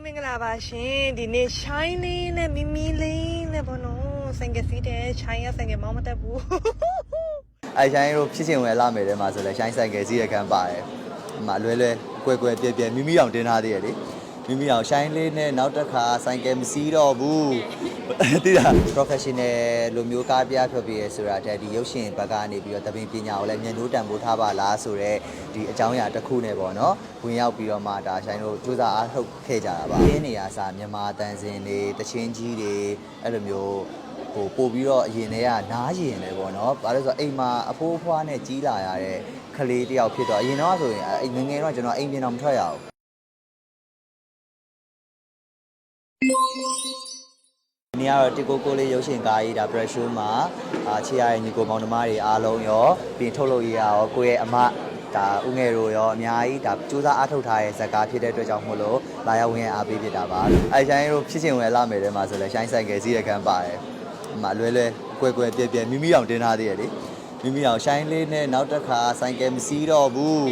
လုံးမင်္ဂလာပါရှင်ဒီနေ့ shine လေးနဲ့မီမီလေးနဲ့ဘောနော်စင်ကစီးတဲ့ shine ရစင်ကမောင်းမတက်ဘူးအဲရှိုင်းတို့ဖြစ်ချင်ဝင်လာမယ်တဲ့မှာဆိုလဲရှိုင်းဆိုင်ကယ်စီးရခန်းပါတယ်ဒီမှာလွဲလွဲကွယ်ကွယ်ပြဲပြဲမိမိအောင်တင်းထားသေးတယ်လေ မိမိအောင်ရှိုင်းလေးနဲ့နောက်တစ်ခါဆိုင်ကယ်မစီးတော့ဘူးတိတာ professional လိုမျိုးကားပြဖြောပြရဲဆိုတာတဲ့ဒီရုပ်ရှင်ဘက်ကနေပြီးတော့တပင်ပညာကိုလည်းမြန်လို့တန်ဖိုးထားပါလားဆိုတော့ဒီအကြောင်းအရာတစ်ခုနဲ့ပေါ့နော်ဝင်ရောက်ပြီးတော့မှဒါရှိုင်းတို့စူးစမ်းအားထုတ်ခဲ့ကြတာပါအင်းနေရာစာမြန်မာတန်စင်တွေတချင်းကြီးတွေအဲ့လိုမျိုးဟိုပို့ပြီးတော့အရင်တည်းကနားရင်တယ်ပေါ့နော်။ဘာလို့ဆိုတော့အိမ်မှာအဖိုးအဖွားနဲ့ကြီးလာရတဲ့ကလေးတယောက်ဖြစ်တော့အရင်တော့ဆိုရင်အိမ်ငငယ်တော့ကျွန်တော်အိမ်ပြန်တော့မထွက်ရဘူး။ ဒီနေ့ကတော့တီကိုကိုလေးရုပ်ရှင်ကားကြီးဒါ pressure မှာအာချီရရဲ့ညီကိုမောင်နှမတွေအားလုံးရောပြင်ထုတ်လို့ရရောကိုယ့်ရဲ့အမဒါဦးငယ်တို့ရောအများကြီးဒါစူးစမ်းအားထုတ်ထားတဲ့ဇာတ်ကားဖြစ်တဲ့အတွက်ကြောင့်မို့လို့လာရောက်ဝင်ရအားပေးဖြစ်တာပါ။အဲရှိုင်းတို့ဖြစ်ချင်ဝင်လာမယ်တဲ့မှာဆိုလဲရှိုင်းဆိုင်ကယ်စီးရခန်းပါတယ်။အမလွဲလွဲကွယ်ကွယ်ပြဲပြဲမိမိအောင်တင်းထားသေးတယ်လေ မိမိအောင်ရှိုင်းလေးနဲ့နောက်တစ်ခါဆိုင်ကယ်မစီးတော့ဘူး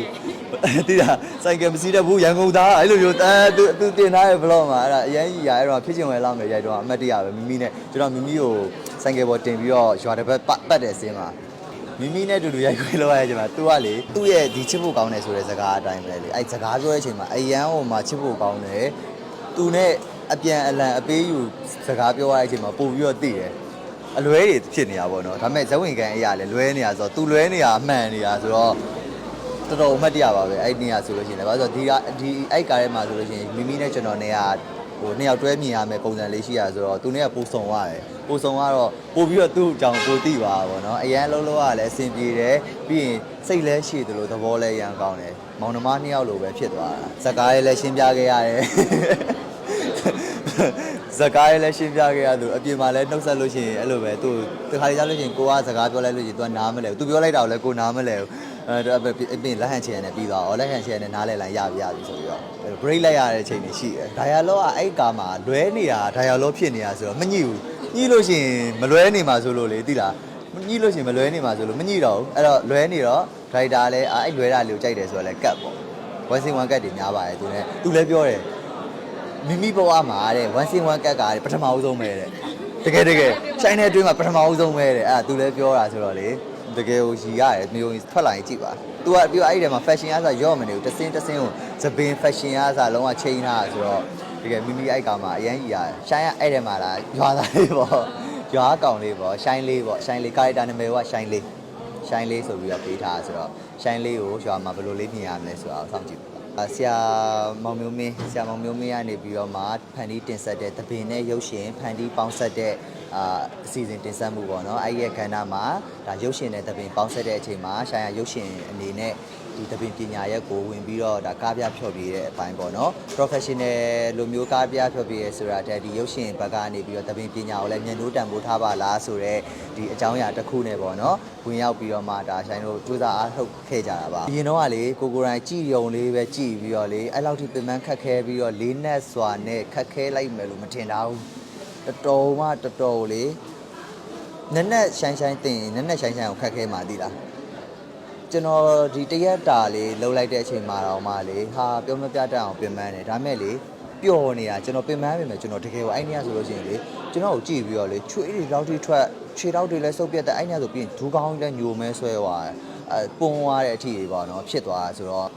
တိတာဆိုင်ကယ်မစီးတော့ဘူးရန်ကုန်သားအဲ့လိုမျိုးအဲသူသူတင်ထားတဲ့ vlog မှာအဲ့ဒါအရင်ကြီးရအဲ့တော့ဖြစ်ချင်ဝင်လာမယ်ရိုက်တော့အမှတ်တရပဲမိမိနဲ့ကျွန်တော်မိမိကိုဆိုင်ကယ်ပေါ်တင်ပြီးတော့ရွာတစ်ပတ်ပတ်ပတ်တယ်စင်းမှာမိမိနဲ့တူတူရိုက်ခွေးလောက်ရချိန်မှာ तू ကလေသူ့ရဲ့ဒီချစ်ဖို့ကောင်းတယ်ဆိုတဲ့စကားအတိုင်းပဲလေအဲ့စကားပြောတဲ့အချိန်မှာအရန်ဟိုမှာချစ်ဖို့ကောင်းတယ်သူနဲ့အပြန်အလှန်အပေးယူစကားပြောရတဲ့အချိန်မှာပို့ပြီးတော့သိတယ် အလွဲတွေဖြစ်နေတာပေါ့နော်ဒါပေမဲ့ဇဝင်ကန်အရာလည်းလွဲနေတာဆိုတော့ तू လွဲနေတာအမှန်နေတာဆိုတော့တော်တော်အမှတ်တရပါပဲအဲ့ဒီနေရာဆိုလို့ရှိရင်လည်းဘာလို့ဆိုတော့ဒီကဒီအဲ့ကားထဲမှာဆိုလို့ရှိရင်မိမိနဲ့ကျွန်တော်နဲ့ကဟိုနှစ်ယောက်တွဲမြင်ရမယ်ပုံစံလေးရှိရဆိုတော့သူနဲ့ကပိုဆုံရတယ်ပိုဆုံကတော့ပို့ပြီးတော့သူ့အကြောင်းပိုသိပါပါတော့အရန်လုံးလုံးကလည်းအဆင်ပြေတယ်ပြီးရင်စိတ်လဲရှိတယ်လို့သဘောလဲရန်ကောင်းတယ်မောင်နှမနှစ်ယောက်လိုပဲဖြစ်သွားတာဇက်ကားလေးလည်းရှင်းပြခဲ့ရတယ် ဇကားရဲလည်းရှင်းပြခဲ့ရသူအပြင်မှာလည်းနှုတ်ဆက်လို့ရှိရင်အဲ့လိုပဲသူတခါလေကြားလို့ရှိရင်ကိုကစကားပြောလိုက်လို့ရှိရင် तू ကနားမလဲဘူး तू ပြောလိုက်တာကိုလည်းကိုနားမလဲဘူးအဲဒါအပြင်လက်ဟန်ချင်ရတယ်ပြီးသွားအော်လက်ဟန်ချင်ရတယ်နားလဲလိုက်ရပြရပြီဆိုပြီးတော့ break လိုက်ရတဲ့အချိန်တွေရှိတယ် dialogue ကအဲ့ကာမှာလွဲနေတာ dialogue ဖြစ်နေတာဆိုတော့မညှိဘူးညှိလို့ရှိရင်မလွဲနေမှာဆိုလို့လေသိလားညှိလို့ရှိရင်မလွဲနေမှာဆိုလို့မညှိတော့ဘူးအဲ့တော့လွဲနေတော့ driver လည်းအဲ့လွဲတာလေးကိုကြိုက်တယ်ဆိုတော့လည်းကတ်ပေါ့ one sing one cut တွေများပါတယ်သူလည်းသူလည်းပြောတယ် မိမိဘဝမှာတဲ့1 sin 1ကတ်ကတဲ့ပထမဦးဆုံးပဲတဲ့တကယ်တကယ်ချိုင်းတဲ့အတွင်းမှာပထမဦးဆုံးပဲတဲ့အဲ့ဒါ तू လည်းပြောတာဆိုတော့လေတကယ်ကိုရီရတယ်မျိုးထွက်လာရင်ကြည့်ပါ तू ကပြောအဲ့ဒီထဲမှာ fashion အားစားရော့မနေဘူးတစ်စင်းတစ်စင်းကိုသပင် fashion အားစားလုံးဝချိန်ထားတာဆိုတော့တကယ်မိမိအဲ့ကောင်မှာအရန်ကြီးရတယ်ရှိုင်းကအဲ့ထဲမှာလားရွာသားလေးပေါ့ရွာကောင်လေးပေါ့ရှိုင်းလေးပေါ့ရှိုင်းလေးကာရက်တာနာမည်ကရှိုင်းလေးရှိုင်းလေးဆိုပြီးတော့ပေးထားတာဆိုတော့ရှိုင်းလေးကိုရွာမှာဘယ်လိုလေးမြင်ရမလဲဆိုတာကိုစောင့်ကြည့်ပါ ဆရာမောင်မျိုးမင်းဆရာမောင်မျိုးမင်းကနေပြီးတော့မှဖန်တီးတင်ဆက်တဲ့တပင်နဲ့ရုပ်ရှင်ဖန်တီးပေါင်းဆက်တဲ့ အာအစီအစဉ်တင်ဆက်မှုပေါ့နော်အဲ့ဒီရဲ့ခန္ဓာမှာဒါရုပ်ရှင်နဲ့တပင်ပေါင်းဆက်တဲ့အချိန်မှာရှာရရုပ်ရှင်အနေနဲ့ဒီတပင်ပညာရက်ကိုဝင်ပြီးတော့ဒါကားပြဖျော်ပြတဲ့အပိုင်းပေါ့နော် professional လိုမျိုးကားပြဖျော်ပြရဲဆိုတာတဲ့ဒီရုပ်ရှင်ဘက်ကနေပြီးတော့တပင်ပညာကိုလည်းမြန်နိုးတန်ဖိုးထားပါလားဆိုတော့ဒီအကြောင်းအရာတစ်ခုနဲ့ပေါ့နော်ဝင်ရောက်ပြီးတော့မှဒါဆိုင်တို့စူးစမ်းအားထုတ်ခဲ့ကြတာပါအရင်တော့ကလေကိုကိုယ်တိုင်ကြည်ရုံလေးပဲကြည်ပြီးတော့လေအဲ့လောက်ထိပင်ပန်းခက်ခဲပြီးတော့လေးနက်စွာနဲ့ခက်ခဲလိုက်မယ်လို့မထင်တာဘူး တော်တော်မှတော်တော်လေနက်နက်ရှိုင်းရှိုင်းတင်နက်နက်ရှိုင်းရှိုင်းကိုခက်ခဲမှသိလားကျွန်တော်ဒီတရက်တာလေးလှုပ်လိုက်တဲ့အချိန်မှာတော့မှလေဟာပြောမပြတတ်အောင်ပြင်ပန်းတယ်ဒါမဲ့လေပျော်နေတာကျွန်တော်ပြင်ပန်းပြီမယ်ကျွန်တော်တကယ်ကိုအဲ့နေရဆိုလို့ရှိရင်လေကျွန်တော်ကိုကြည့်ပြီးတော့လေချွေးတွေလောက်ထိထွက်ခြေထောက်တွေလည်းစုပ်ပြတ်တဲ့အဲ့နေရဆိုပြီးရင်ဒူးကောင်းလည်းညိုမဲဆွဲသွားတယ်အဲပုံသွားတဲ့အထိတွေပေါ့နော်ဖြစ်သွားတာဆိုတော့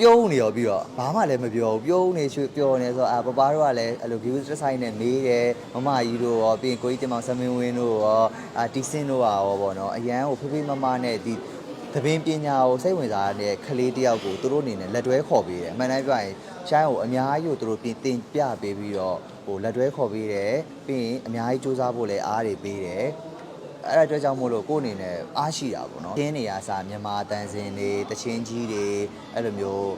ပြုံးနေရောပြီးတော့ဘာမှလည်းမပြောဘူးပြုံးနေချွေပျော်နေဆိုတော့အာပပတို့ကလည်းအဲ့လို view တစ်ဆိုင်နဲ့မေးတယ်မမကြီးတို့ရောပြီးရင်ကိုကြီးတင်မောင်ဆမင်းဝင်းတို့ရောအာတီစင်တို့ရောပေါ့နော်အရန်ကိုဖေးဖေးမမနဲ့ဒီသပင်ပညာကိုစိတ်ဝင်စားတဲ့ကလေးတယောက်ကိုသူတို့အနေနဲ့လက်တွဲခေါ်ပေးတယ်။အမှန်တမ်းပြောရင်ရှိုင်းကိုအများကြီးကိုသူတို့ပြင်တင်ပြပေးပြီးတော့ဟိုလက်တွဲခေါ်ပေးတယ်။ပြီးရင်အများကြီးစူးစမ်းဖို့လည်းအားတွေပေးတယ်။ အဲ့ဒါအတွက်ကြောင့်မို့လို့ကိုယ်အနေနဲ့အားရှိတာပေါ့နော်ခင်းနေရစာမြန်မာတန်စင်တွေတချင်းကြီးတွေအဲ့လိုမျိုး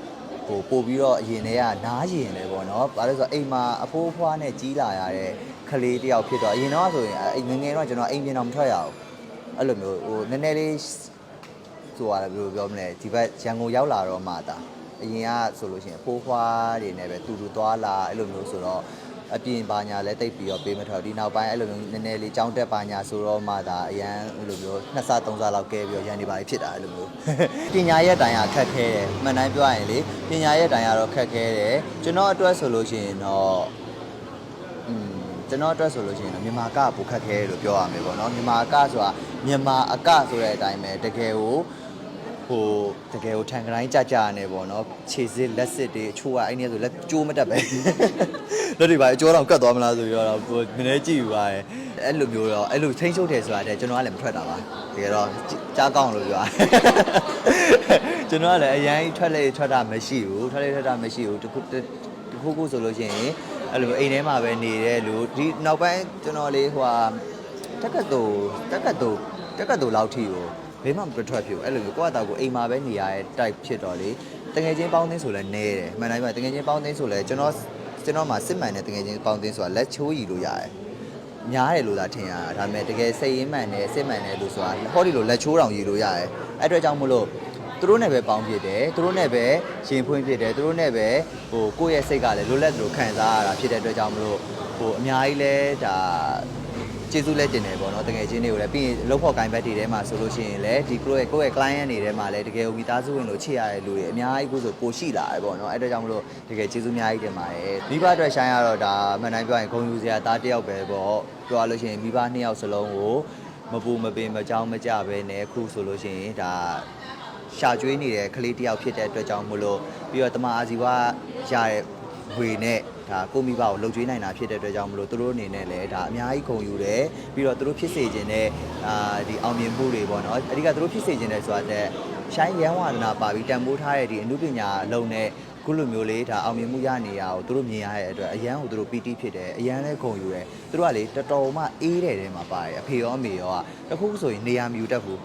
ဟိုပို့ပြီးတော့အရင်တည်းကနားရင်တယ်ပေါ့နော်။ဘာလို့ဆိုတော့အိမ်မှာအဖိုးအဖွားနဲ့ကြီးလာရတဲ့ကလေးတယောက်ဖြစ်တော့အရင်တော့ဆိုရင်အိမ်ငငယ်တော့ကျွန်တော်အိမ်ပြင်တော့မထွက်ရဘူး။အဲ့လိုမျိုးဟိုနည်းနည်းလေးဆိုတာဘယ်လိုပြောမလဲဒီဘက်ရန်ကုန်ရောက်လာတော့မှသာအရင်ကဆိုလို့ရှိရင်အဖိုးအဖွားတွေနဲ့ပဲတူတူသွားလာအဲ့လိုမျိုးဆိုတော့ အပြင်ပါညာလည်းတိတ်ပြီးတော့ပေးမထွက်ဒီနောက်ပိုင်းအဲ့လိုမျိုးနည်းနည်းလေးကြောင်းတက်ပါညာဆိုတော့မှဒါအရန်အဲ့လိုမျိုးနှစ်ဆသုံးဆလောက်ကဲပြီးတော့ရန်နေပါဖြစ်တာအဲ့လိုမျိုးပညာရဲ့တိုင်ကခက်ခဲတယ်မှန်တိုင်းပြောရရင်လေပညာရဲ့တိုင်ကတော့ခက်ခဲတယ်ကျွန်တော်အတွက်ဆိုလို့ရှိရင်တော့อืมကျွန်တော်အတွက်ဆိုလို့ရှိရင်တော့မြန်မာကပိုခက်ခဲတယ်လို့ပြောရမယ်ပေါ့နော်မြန်မာကဆိုတာမြန်မာအကဆိုတဲ့အတိုင်းပဲတကယ်ကို ဟိုတကယ်ကိုထန်ကတိုင်းကြကြနေပေါ့နော်ခြေစစ်လက်စစ်တွေအချို့ကအဲ့ဒီဆိုလက်ကျိုးမတက်ပဲလက်တွေပါအကျိုးတော့ကတ်သွားမလားဆိုပြီးတော့ဟိုနည်းနည်းကြည့်ယူပါရဲ့အဲ့လိုမျိုးတော့အဲ့လိုထိန်းချုပ်တယ်ဆိုတာတည်းကျွန်တော်ကလည်းမထွက်တာပါတကယ်တော့ကြားကောင်းလို့ပြောရတယ်ကျွန်တော်ကလည်းအရင်ထွက်လေထွက်တာမရှိဘူးထွက်လေထွက်တာမရှိဘူးတခုတခုခုဆိုလို့ရှိရင်အဲ့လိုအိမ်ထဲမှာပဲနေတဲ့လူဒီနောက်ပိုင်းကျွန်တော်လေးဟိုဟာတက်ကတူတက်ကတူတက်ကတူလောက်ထိကို ဘေးမှမထွက်ဖြစ်ဘူးအဲ့လိုမျိုးကိုယ့်အတောက်ကိုအိမ်မှာပဲနေရတဲ့ type ဖြစ်တော့လေတငယ်ချင်းပေါင်းသင်းဆိုလဲနဲတယ်မှန်တိုင်းပါတငယ်ချင်းပေါင်းသင်းဆိုလဲကျွန်တော်ကျွန်တော်မှာစစ်မှန်တဲ့တငယ်ချင်းပေါင်းသင်းဆိုတာလက်ချိုးရီလို့ရတယ်များတယ်လို့သာထင်ရတာဒါပေမဲ့တကယ်စိတ်ရင်းမှန်တယ်စစ်မှန်တယ်လို့ဆိုတာဟောဒီလိုလက်ချိုးတောင်ရီလို့ရတယ်အဲ့အတွက်ကြောင့်မလို့သူတို့နဲ့ပဲပေါင်းဖြစ်တယ်သူတို့နဲ့ပဲရှင်ဖွင့်ဖြစ်တယ်သူတို့နဲ့ပဲဟိုကိုယ့်ရဲ့စိတ်ကလည်းလွတ်လပ်သလိုခံစားရတာဖြစ်တဲ့အတွက်ကြောင့်မလို့ဟိုအများကြီးလဲဒါ ကျေးဇူးလက်တင်တယ်ပေါ့နော်တကယ်ချင်းတွေကိုလည်းပြီးရင်လောက်ဖို့ကိုင်ဘက်တွေထဲမှာဆိုလို့ရှိရင်လည်းဒီကိုယ့်ရဲ့ကိုယ့်ရဲ့ client တွေထဲမှာလည်းတကယ်ကိုမိသားစုဝင်လို့ချစ်ရတဲ့လူတွေအများကြီးကိုဆိုပိုရှိလာတယ်ပေါ့နော်အဲ့ဒါကြောင့်မလို့တကယ်ကျေးဇူးအများကြီးတင်ပါတယ်မိဘအတွက်ရှိုင်းရတော့ဒါမှန်တိုင်းပြောရင်ဂုဏ်ယူစရာသားတစ်ယောက်ပဲပေါ့ပြောရလို့ရှိရင်မိဘနှစ်ယောက်စလုံးကိုမပူမပင်မကြောင်းမကြပဲနဲ့အခုဆိုလို့ရှိရင်ဒါရှာကျွေးနေတဲ့ကလေးတစ်ယောက်ဖြစ်တဲ့အတွက်ကြောင့်မလို့ပြီးတော့တမအာဇီဝရတဲ့ဝေနဲ့ ဒါကိုမိဘကိုလှုပ်ကြွေးနိုင်တာဖြစ်တဲ့အတွက်ကြောင့်မလို့သူတို့အနေနဲ့လည်းဒါအများကြီးဂုဏ်ယူတယ်ပြီးတော့သူတို့ဖြစ်စေခြင်းနဲ့အာဒီအောင်မြင်မှုတွေပေါ့နော်အဓိကသူတို့ဖြစ်စေခြင်းနဲ့ဆိုတာတဲ့ရှိုင်းရန်ဝါဒနာပါပြီးတန်ဖိုးထားတဲ့ဒီအမှုပညာအလုံးနဲ့ခုလိုမျိုးလေးဒါအောင်မြင်မှုရနေရအောင်သူတို့မြင်ရတဲ့အတွက်အရန်ကိုသူတို့ပီတိဖြစ်တယ်အရန်လည်းဂုဏ်ယူတယ်သူတို့ကလေတော်တော်မှအေးတဲ့တဲမှာပါတယ်အဖေရောအမေရောကတခုဆိုရင်နေရာမယူတတ်ဘူး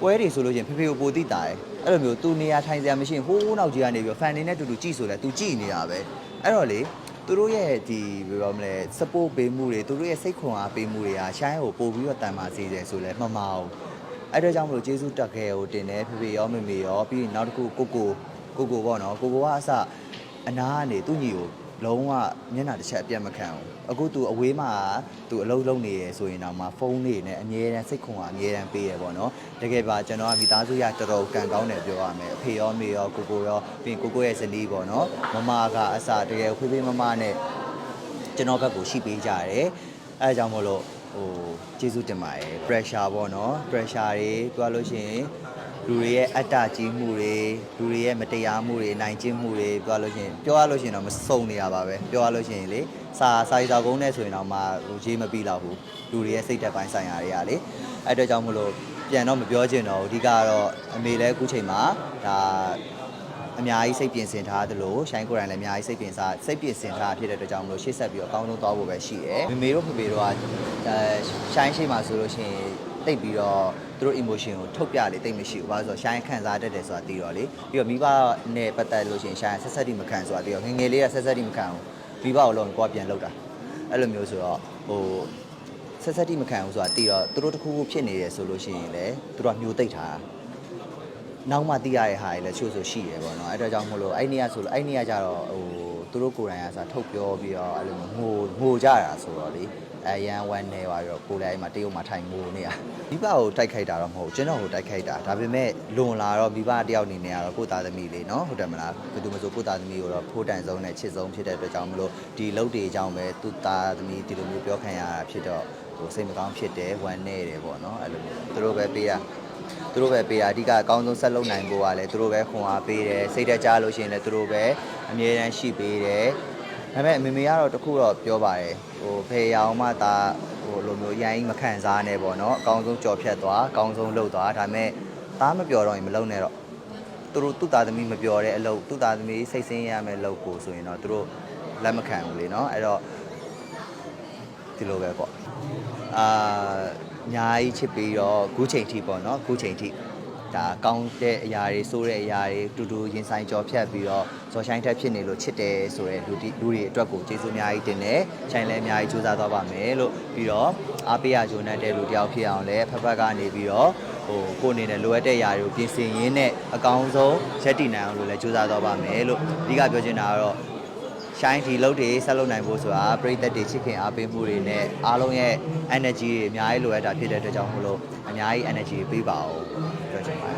ပွဲတွေဆိုလို့ချင်းဖေဖေကိုပိုတိတာတယ်အဲ့လိုမျိုးသူနေရာထိုင်စရာမရှိရင်ဟိုးနောက်ကြီးကနေပြီးဖန်နေနဲ့တူတူကြည့်ဆိုလဲသူကြည့်နေတာပဲအဲ့တော့လေသူတို့ရဲ့ဒီဘယ်လိုမလဲ support ပေးမှုတွေသူတို့ရဲ့စိတ်ခွန်အားပေးမှုတွေကရှိုင်းကိုပို့ပြီးတော့တန်ပါစေတယ်ဆိုလဲမမအောင်အဲ့တော့ကြောင့်မလို့ကျေးဇူးတက်ခဲ့ကိုတင်တယ်ဖေဖေရောမေမေရောပြီးရင်နောက်တစ်ခုကိုကိုကိုကိုပေါ့နော်ကိုကိုကအစအနာကနေသူ့ညီကို လုံးဝမျက်နှာတစ်ချက်အပြတ်မခံဘူးအခု तू အဝေးမှာ तू အလုံးလုံးနေရယ်ဆိုရင်တော့မှဖုန်းနေနဲ့အမြဲတမ်းစိတ်ခွန်အားအမြဲတမ်းပေးရပေါ့နော်တကယ်ပါကျွန်တော်ကမိသားစုရတော်တော်ကန်ကောင်းတယ်ပြောရမယ်အဖေရောမေရောကိုကိုရောပြီးရင်ကိုကိုရဲ့ဇနီးပေါ့နော်မမကအစတကယ်ဖေးဖေးမမနဲ့ကျွန်တော်ဘက်ကိုရှိပေးကြတယ်အဲဒါကြောင့်မို့လို့ဟိုကျေးဇူးတင်ပါတယ် pressure ပေါ့နော် pressure တွေပြောလို့ရှိရင် လူတွေရဲ့အတ္တကြီးမှုတွေလူတွေရဲ့မတရားမှုတွေနိုင်ကျင့်မှုတွေပြောလို့ရှိရင်ပြောရလို့ရှိရင်တော့မစုံနေရပါပဲပြောရလို့ရှိရင်လေစာစာရီစာကုန်းနဲ့ဆိုရင်တော့မှဟိုရေးမပြီးတော့ဘူးလူတွေရဲ့စိတ်သက်ပိုင်းဆိုင်ရာတွေကလေအဲ့အတွက်ကြောင့်မလို့ပြန်တော့မပြောချင်တော့ဘူးအဓိကကတော့အမေလည်းအခုချိန်မှာဒါအများကြီးစိတ်ပြင်ဆင်ထားသလိုရှိုင်းကိုယ်တိုင်လည်းအများကြီးစိတ်ပြင်စားစိတ်ပြင်ဆင်ထားဖြစ်တဲ့အတွက်ကြောင့်မလို့ရှေ့ဆက်ပြီးတော့အကောင်းဆုံးသွားဖို့ပဲရှိတယ်။မေမေတို့ဖေဖေတို့ကအဲရှိုင်းရှိမှဆိုလို့ရှိရင် တိတ်ပြီးတော့သူတို့ emotion ကိုထုတ်ပြလေတိတ်မရှိဘူး။ဘာလို့ဆိုတော့ရှိုင်းခံစားတတ်တယ်ဆိုတာသိတော့လေ။ပြီးတော့မိဘနဲ့ပတ်သက်လို့ရှိရင်ရှိုင်းဆက်ဆက်တိမခံဆိုတာသိတော့ငယ်ငယ်လေးကဆက်ဆက်တိမခံဘူး။မိဘကိုလုံးကိုကပြန်လောက်တာ။အဲ့လိုမျိုးဆိုတော့ဟိုဆက်ဆက်တိမခံဘူးဆိုတာသိတော့သူတို့တစ်ခုခုဖြစ်နေရဆိုလို့ရှိရင်လေသူတို့ကမျိုးသိပ်ထားတာ။နောက်မှသိရတဲ့ဟာတွေလည်းချို့ဆိုရှိရပေါ့နော်အဲ့ဒါကြောင့်မို့လို့အဲ့နေရဆိုလို့အဲ့နေရကြတော့ဟိုသူတို့ကိုယ်တိုင်ကစားထုတ်ပြောပြီးတော့အဲ့လိုမျိုးငိုငိုကြတာဆိုတော့လေ အရန်ဝမ်းနေပါပြီးတော့ကိုယ်လည်းအဲ့မှာတရုတ်မှာထိုင်ငိုနေရမိဘကိုတိုက်ခိုက်တာတော့မဟုတ်ဘူးကျွန်တော်ကိုတိုက်ခိုက်တာဒါပေမဲ့လွန်လာတော့မိဘတယောက်အနေနဲ့ကတော့ကိုယ့်သားသမီးလေးနော်ဟုတ်တယ်မလားဘယ်သူမှဆိုကိုယ့်သားသမီးကိုတော့ဖိုးတန်ဆုံးနဲ့ချစ်ဆုံးဖြစ်တဲ့အတွက်ကြောင့်မလို့ဒီလုံတွေအကြောင်းပဲသူ့သားသမီးဒီလိုမျိုးပြောခံရတာဖြစ်တော့ဟိုစိတ်မကောင်းဖြစ်တယ်ဝမ်းနေတယ်ပေါ့နော်အဲ့လိုမျိုးသူတို့ပဲပေးရသူတို့ပဲပေးတာအဓိကအကောင်းဆုံးဆက်လုပ်နိုင်ဖို့ကလည်းသူတို့ပဲခွန်အားပေးတယ်စိတ်တက်ကြလို့ရှိရင်လည်းသူတို့ပဲအမြဲတမ်းရှိပေးတယ်ဒါပေမဲ့အမေမေကတော့တခုတော့ပြောပါတယ် ဟိုဖေရအောင်မှဒါဟိုလိုမျိုးရိုင်းမခံစားနဲ့ပေါ့နော်အကောင်းဆုံးကြော်ဖြတ်သွားအကောင်းဆုံးလုပ်သွားဒါပေမဲ့သားမပြောတော့ရင်မလုပ်နဲ့တော့သူတို့သူ့သားသမီးမပြောတဲ့အလုပ်သူ့သားသမီးစိတ်ဆင်းရမယ်လုပ်ကိုဆိုရင်တော့သူတို့လက်မခံဘူးလေနော်အဲ့တော့ဒီလိုပဲပေါ့အာအများကြီးချစ်ပြီးတော့ခုချိန်ထိပေါ့နော်ခုချိန်ထိ ဒါကောင်းတဲ့အရာတွေစိုးတဲ့အရာတွေတူတူရင်ဆိုင်ကြော်ဖြတ်ပြီးတော့ဇော်ဆိုင်ထက်ဖြစ်နေလို့ချစ်တယ်ဆိုတဲ့လူတွေလူတွေအတွက်ကိုကျေးဇူးအများကြီးတင်တယ်။ချိုင်လည်းအများကြီးကြိုးစားသွားပါမယ်လို့ပြီးတော့အားပေးရဂျိုနတ်တဲ့လူတယောက်ဖြစ်အောင်လည်းဖက်ဖက်ကနေပြီးတော့ဟိုကိုယ်အနေနဲ့လိုအပ်တဲ့အရာတွေကိုပြင်ဆင်ရင်းနဲ့အကောင်းဆုံးရက်တည်နိုင်အောင်လို့လည်းကြိုးစားသွားပါမယ်လို့အဓိကပြောချင်တာကတော့ shine ဒီလုတ်တွေဆက်လုပ်နိုင်ဖို့ဆိုတာပရိသတ်တွေချစ်ခင်အားပေးမှုတွေနဲ့အားလုံးရဲ့ energy တွေအများကြီးလိုအပ်တာဖြစ်တဲ့အတွက်ကြောင့်မလို့အများကြီး energy ပေးပါအောင် ပြောချင်ပါတယ်